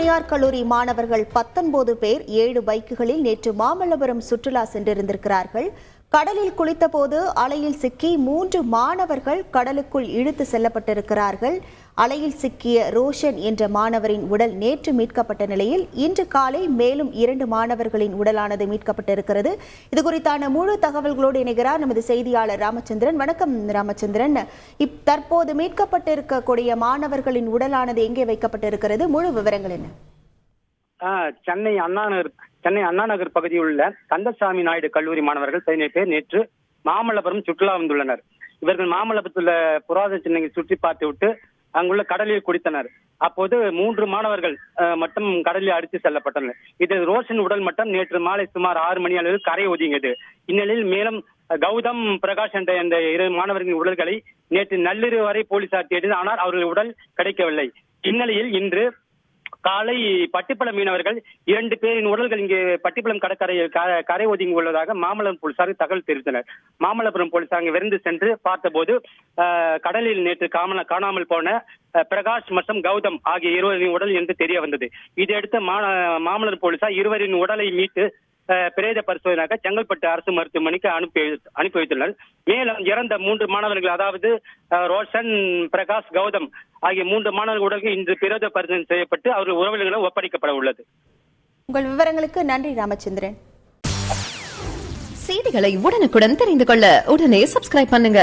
தனியார் கல்லூரி மாணவர்கள் பத்தொன்பது பேர் ஏழு பைக்குகளில் நேற்று மாமல்லபுரம் சுற்றுலா சென்றிருந்திருக்கிறார்கள். கடலில் குளித்தபோது அலையில் சிக்கி மூன்று மாணவர்கள் கடலுக்குள் இழுத்து செல்லப்பட்டிருக்கிறார்கள். அலையில் சிக்கிய ரோஷன் என்ற மாணவரின் உடல் நேற்று மீட்கப்பட்ட நிலையில் இன்று காலை மேலும் இரண்டு மாணவர்களின் உடலானது மீட்கப்பட்டிருக்கிறது. இது குறித்தான முழு தகவல்களோடு இணைகிறார் நமது செய்தியாளர் ராமச்சந்திரன். வணக்கம் ராமச்சந்திரன். இப் தற்போது மீட்கப்பட்டிருக்கக்கூடிய மாணவர்களின் உடலானது எங்கே வைக்கப்பட்டிருக்கிறது? முழு விவரங்கள் என்ன? சென்னை அண்ணா நகர் சென்னை அண்ணா நகர் பகுதியில் உள்ள கந்தசாமி நாயுடு கல்லூரி மாணவர்கள் பதினேழு பேர் நேற்று மாமல்லபுரம் சுற்றுலா வந்துள்ளனர். இவர்கள் மாமல்லபுரத்தில் புராத சின்னங்களை சுற்றி பார்த்து விட்டு அங்குள்ள கடலில் குடித்தனர். அப்போது மூன்று மாணவர்கள் மட்டும் கடலில் அடித்து செல்லப்பட்டனர். இதில் ரோஷன் உடல் மட்டும் நேற்று மாலை சுமார் ஆறு மணி அளவில் கரை ஒதுங்கியது. இந்நிலையில் மேலும் கௌதம் பிரகாஷ் என்ற இந்த இரு மாணவர்களின் உடல்களை நேற்று நள்ளிரவு வரை போலீசார் தேடினர். ஆனால் அவர்கள் உடல் கிடைக்கவில்லை. இந்நிலையில் இன்று காலை பட்டிப்பளம் மீனவர்கள் இரண்டு பேரின் உடல்கள் இங்கே பட்டிப்பளம் கடற்கரையில் கரை ஒதுங்கி உள்ளதாக மாமல்லபுரம் போலீசார் தகவல் தெரிவித்தனர். மாமல்லபுரம் போலீசார் அங்கு விரைந்து சென்று பார்த்தபோது ஆஹ், கடலில் நேற்று காமல காணாமல் போன பிரகாஷ் மற்றும் கௌதம் ஆகிய இருவரின் உடல் என்று தெரிய வந்தது. இதையடுத்து மாமல்லர் போலீசார் இருவரின் உடலை மீட்டு பிரேத பரிசோதனையாக செங்கல்பட்டு அரசு மருத்துவமனைக்கு அனுப்பி அனுப்பி வைத்துள்ளனர். மேலும் இறந்த மூன்று மாணவர்கள் அதாவது ரோஷன் பிரகாஷ் கௌதம் ஆகிய மூன்று மாணவர்கள் உடல்கள் இன்று பிரேத பரிசோதனை செய்யப்பட்டு அவர்கள் உறவினர்களிடம் ஒப்படைக்கப்பட உள்ளது. உங்கள் விவரங்களுக்கு நன்றி ராமச்சந்திரன். செய்திகளை உடனுக்குடன் தெரிந்து கொள்ள உடனே சப்ஸ்கிரைப் பண்ணுங்க.